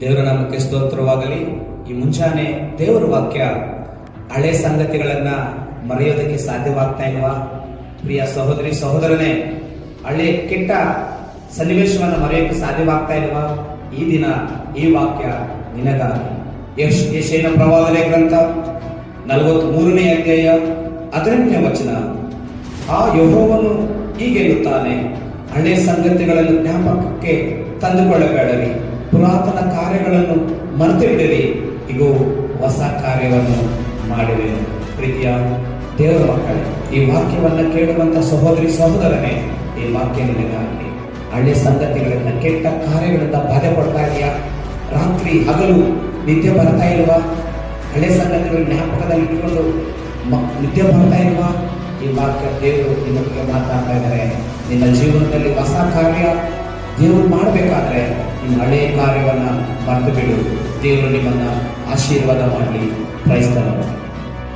ದೇವರ ನಾಮಕ್ಕೆ ಸ್ತೋತ್ರವಾಗಲಿ. ಈ ಮುಂಚಾನೆ ದೇವರ ವಾಕ್ಯ ಹಳೆ ಸಂಗತಿಗಳನ್ನ ಮರೆಯೋದಕ್ಕೆ ಸಾಧ್ಯವಾಗ್ತಾ ಇಲ್ವಾ? ಪ್ರಿಯ ಸಹೋದರಿ, ಸಹೋದರನೇ, ಹಳೆ ಕೆಟ್ಟ ಸನ್ನಿವೇಶವನ್ನು ಮರೆಯೋಕ್ಕೆ ಸಾಧ್ಯವಾಗ್ತಾ ಇಲ್ವಾ? ಈ ದಿನ ಈ ವಾಕ್ಯ ನಿನಗಾಗಿ. ಯಶ್ ಯಶೇನ ಪ್ರವಾದನೆ ಗ್ರಂಥ ನಲವತ್ತ್ ಮೂರನೇ ಅಧ್ಯಾಯ ಹದಿನೆಂಟನೇ ವಚನ. ಆ ಯಹೋವನು ಹೀಗೆನ್ನುತ್ತಾನೆ ಹಳೆ ಸಂಗತಿಗಳನ್ನು ಜ್ಞಾಪಕಕ್ಕೆ ತಂದುಕೊಳ್ಳಬೇಡರಿ. ಪುರಾತನ ಕಾರ್ಯಗಳನ್ನು ಮರೆತು ಬಿಡಿರಿ ಇದು ಹೊಸ ಕಾರ್ಯವನ್ನು ಮಾಡಿದೆ. ಪ್ರೀತಿಯ ದೇವರ ಮಕ್ಕಳೇ, ಈ ವಾಕ್ಯವನ್ನು ಕೇಳುವಂತ ಸಹೋದರಿ ಸಹೋದರನೇ, ಈ ವಾಕ್ಯ ನಿನಗಾಗಿ. ಹಳೆ ಸಂಗತಿಗಳಿಂದ, ಕೆಟ್ಟ ಕಾರ್ಯಗಳಿಂದ ಬಾಧೆ ಪಡ್ತಾ ಇದೆಯಾ? ರಾತ್ರಿ ಹಗಲು ನಿದ್ದೆ ಬರ್ತಾ ಇಲ್ವಾ? ಹಳೆ ಸಂಗತಿಗಳು ಜ್ಞಾಪಕದಲ್ಲಿ ಇಟ್ಕೊಂಡು ನಿದ್ದೆ ಬರ್ತಾ ಇಲ್ವಾ? ಈ ವಾಕ್ಯ ದೇವರು ನಿಮ್ಮೊಟ್ಟಿಗೆ ಮಾತಾಡ್ತಾ ಇದ್ದಾರೆ. ನಿನ್ನ ಜೀವನದಲ್ಲಿ ಹೊಸ ಕಾರ್ಯ ದೇವರು ಮಾಡಬೇಕಾದ್ರೆ ನಿಮ್ಮ ಹಳೆಯ ಕಾರ್ಯವನ್ನ ಮರೆತು ಬಿಡು. ದೇವರು ನಿಮ್ಮನ್ನ ಆಶೀರ್ವಾದ ಮಾಡಲಿ. ಕ್ರೈಸ್ತನ